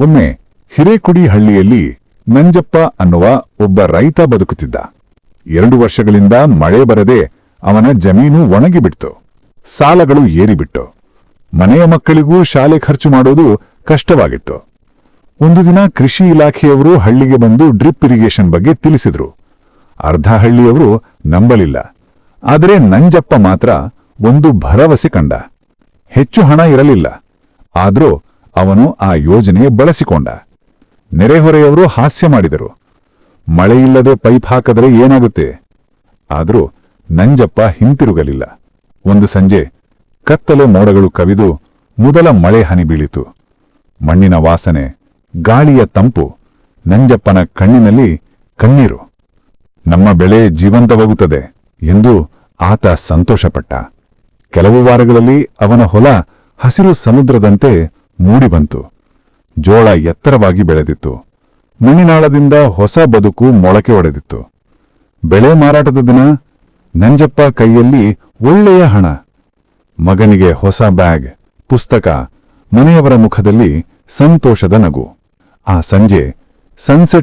ಒಮ್ಮೆ ಹಿರೇಕುಡಿ ಹಳ್ಳಿಯಲ್ಲಿ ನಂಜಪ್ಪ ಅನ್ನುವ ಒಬ್ಬ ರೈತ ಬದುಕುತ್ತಿದ್ದ. ಎರಡು ವರ್ಷಗಳಿಂದ ಮಳೆ ಬರದೆ ಅವನ ಜಮೀನು ಒಣಗಿಬಿಡ್ತು. ಸಾಲಗಳು ಏರಿಬಿಟ್ಟು. ಮನೆಯ ಮಕ್ಕಳಿಗೂ ಶಾಲೆ ಖರ್ಚು ಮಾಡೋದು ಕಷ್ಟವಾಗಿತ್ತು. ಒಂದು ದಿನ ಕೃಷಿ ಇಲಾಖೆಯವರು ಹಳ್ಳಿಗೆ ಬಂದು ಡ್ರಿಪ್ ಇರಿಗೇಷನ್ ಬಗ್ಗೆ ತಿಳಿಸಿದ್ರು. ಅರ್ಧ ಹಳ್ಳಿಯವರು ನಂಬಲಿಲ್ಲ. ಆದರೆ ನಂಜಪ್ಪ ಮಾತ್ರ ಒಂದು ಭರವಸೆ ಕಂಡ. ಹೆಚ್ಚು ಹಣ ಇರಲಿಲ್ಲ. ಆದ್ರೂ ಅವನು ಆ ಯೋಜನೆ ಬಳಸಿಕೊಂಡ. ನೆರೆಹೊರೆಯವರು ಹಾಸ್ಯ ಮಾಡಿದರು. ಮಳೆಯಿಲ್ಲದೆ ಪೈಪ್ ಹಾಕದರೆ ಏನಾಗುತ್ತೆ? ಆದರೂ ನಂಜಪ್ಪ ಹಿಂತಿರುಗಲಿಲ್ಲ. ಒಂದು ಸಂಜೆ ಕತ್ತಲೆ ಮೋಡಗಳು ಕವಿದು ಮೊದಲ ಮಳೆ ಹನಿ ಬೀಳಿತು. ಮಣ್ಣಿನ ವಾಸನೆ, ಗಾಳಿಯ ತಂಪು, ನಂಜಪ್ಪನ ಕಣ್ಣಿನಲ್ಲಿ ಕಣ್ಣೀರು. ನಮ್ಮ ಬೆಳೆ ಜೀವಂತವಾಗುತ್ತದೆ ಎಂದು ಆತ ಸಂತೋಷಪಟ್ಟ. ಕೆಲವು ವಾರಗಳಲ್ಲಿ ಅವನ ಹೊಲ ಹಸಿರು ಸಮುದ್ರದಂತೆ ಮೂಡಿಬಂತು ಜೋಳ ಎತ್ತರವಾಗಿ ಬೆಳೆದಿತ್ತು. ಮಣ್ಣಿನಾಳದಿಂದ ಹೊಸ ಬದುಕು ಮೊಳಕೆ ಒಡೆದಿತ್ತು. ಬೆಳೆ ಮಾರಾಟದ ದಿನ ನಂಜಪ್ಪ ಕೈಯಲ್ಲಿ ಒಳ್ಳೆಯ ಹಣ. ಮಗನಿಗೆ ಹೊಸ ಬ್ಯಾಗ್, ಪುಸ್ತಕ, ಮನೆಯವರ ಮುಖದಲ್ಲಿ ಸಂತೋಷದ ನಗು. ಆ ಸಂಜೆ ಸನ್ಸೆಟ್